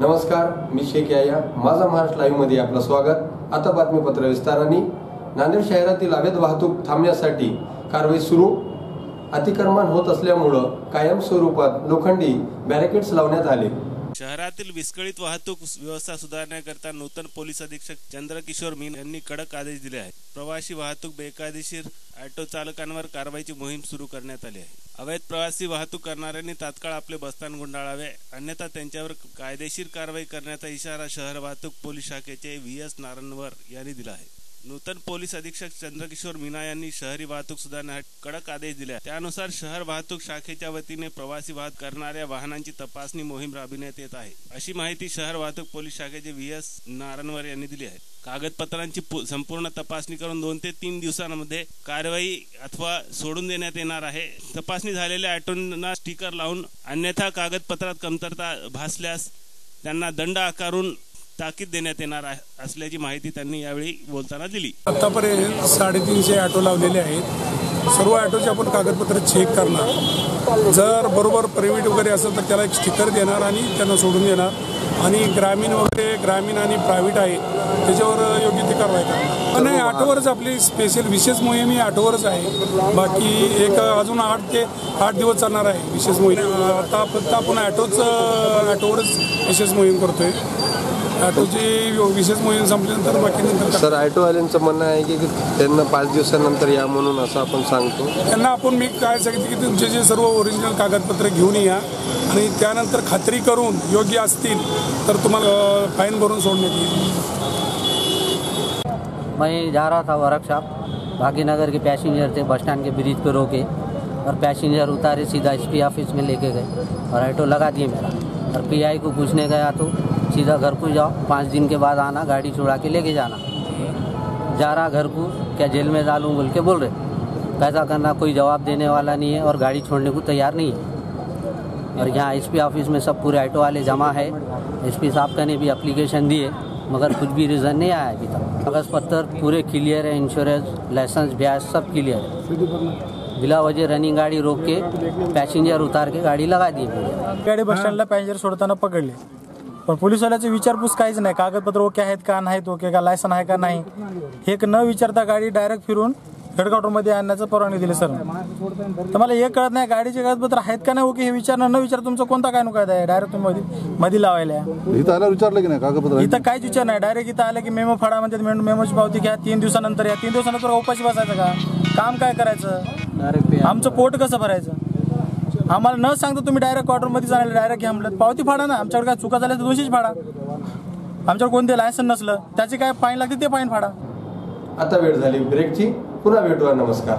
नमस्कार मी शेख याया माझा महाराष्ट्र लाईव्हमध्ये आपलं स्वागत. आता बातमीपत्र विस्ताराने. नांदेड शहरातील अवैध वाहतूक थांबण्यासाठी कारवाई सुरू. अतिक्रमण होत असल्यामुळं कायम स्वरूपात लोखंडी बॅरिकेड्स लावण्यात आले. शहरातील विस्कळीत वाहतूक व्यवस्था सुधारण्याकरता नूतन पोलीस अधीक्षक चंद्रकिशोर मीन यांनी कडक आदेश दिले आहेत. प्रवासी वाहतूक बेकायदेशीर ऑटो चालकांवर कारवाईची मोहीम सुरू करण्यात आली आहे. अवैध प्रवासी वाहतूक करणाऱ्यांनी तात्काळ आपले बस्तान गुंडाळावे अन्यथा त्यांच्यावर कायदेशीर कारवाई करण्याचा इशारा शहर वाहतूक पोलीस शाखेचे व्ही एस नारायणवर यांनी दिला आहे. नूतन पोलीस अधीक्षक चंद्रकिशोर मीना यांनी शहरी वाहतूक सुधारण्यासाठी कडक आदेश दिले. त्यानुसार शहर वाहतूक शाखेच्या वतीने प्रवासी वाहतूक करणाऱ्या वाहनांची तपासणी मोहीम राबविण्यात येत आहे. अशी माहिती शहर वाहतूक पोलीस शाखेचे व्ही. एस. नारायणवर यांनी दिली आहे. कागदपत्रांची पु- संपूर्ण तपासणी करून दोन ते तीन दिवसांमध्ये कारवाई अथवा सोडून देण्यात येणार आहे. तपासणी झालेल्या ऑटोंना स्टिकर लावून अन्यथा कागदपत्रात कमतरता भासल्यास त्यांना दंड आकारून ताकीद देण्यात येणार असल्याची माहिती त्यांनी यावेळी बोलताना दिली. आतापर्यंत साडेतीनशे ऑटो लावलेले आहेत. सर्व ऑटोचे आपण कागदपत्र चेक करणार. जर बरोबर प्रायव्हेट वगैरे असेल तर त्याला एक स्टिकर देणार आणि त्यांना सोडून देणार. आणि ग्रामीण वगैरे ग्रामीण आणि प्रायव्हेट आहे त्याच्यावर योग्य ती कारवाई करणार. नाही ऑटोवरच आपली स्पेशल विशेष मोहीम ही ऑटोवरच आहे. बाकी एक अजून आठ ते आठ दिवस चालणार आहे विशेष मोहीम. आता फक्त आपण ऑटोच ऑटोवरच विशेष मोहीम करतोय. ऑटोची विशेष मोहीम संपल्यानंतर बाकी नंतर सर ऑटोवाल्यांचं म्हणणं आहे की त्यांना पाच दिवसानंतर या म्हणून असं आपण सांगतो. त्यांना आपण मी काय सांगितलं की तुमचे जे सर्व ओरिजिनल कागदपत्र घेऊन या आणि त्यानंतर खात्री करून योग्य असतील तर तुम्हाला फाईन भरून सोडण्यात येईल. मैं जा रहा था वर्कशॉप भागीनगर के पैसेंजर थे बस स्टैंड के ब्रिज पे रोके और पैसेंजर उतारे सीधा एसपी ऑफ़िस में लेके गए और ऑटो लगा दिए मेरा। और पीआई को पूछने गया तो सीधा घर को जाओ, पाँच दिन के बाद आना, गाड़ी छुड़ा के लेके जाना। जा रहा घर को, क्या जेल में डालूँ बोल के बोल रहे। कैसा करना कोई जवाब देने वाला नहीं है और गाड़ी छोड़ने को तैयार नहीं है। और यहाँ एसपी ऑफ़िस में सब पूरे ऑटो वाले जमा है। एसपी साहब का ने भी एप्लीकेशन दिए, मगर कुछ भी रीज़न नहीं आया अभी तक। कागज़ पत्र पूरे क्लियर है इंश्योरेंस लाइसेंस ब्याज सब क्लियर है। बिला वजह रनिंग गाड़ी रोक के पैसेंजर उतार के गाड़ी लगा दी। गाडी बस स्टँडला पॅसेंजर सोडताना पकडले पण पोलिसवाल्याची विचारपूस काहीच नाही. कागदपत्र ओके आहेत का? नाहीत ओके का? लायसन आहे का? नाही. हे न विचारता गाडी डायरेक्ट फिरून हेडक्वार्टरमध्ये आणण्याचं परवानगी दिली सर तर मला हे कळत नाही गाडीचे कागदपत्र आहेत का नाही? ओके हे विचारणं न विचार तुमचा कोणता काय कायदा आहे? डायरेक्ट तुम्ही मध्ये मध्ये लावायला. इथं आल्यावर विचारलं की नाही कागदपत्र? इथं काहीच विचार नाही. डायरेक्ट इथं आलं की मेमो फाडा म्हणतात मेमो- मेमोची पावती घ्या तीन दिवसानंतर या. तीन दिवसानंतर उपाशी बसायचं का? काम काय करायचं? आमचं पोट कसं भरायचं? आम्हाला न सांगता तुम्ही डायरेक्ट क्वार्टरमध्ये जाणार डायरेक्ट घ्या म्हटलं पावती फाडा ना आमच्याकडे काय चुका झाल्या तर दोषीच फाडा. आमच्याकडे कोणते लायसन नसलं त्याचे काय फाईन लागते ते फाईन फाडा. आता वेळ झाली ब्रेकची पुन्हा भेटूया नमस्कार.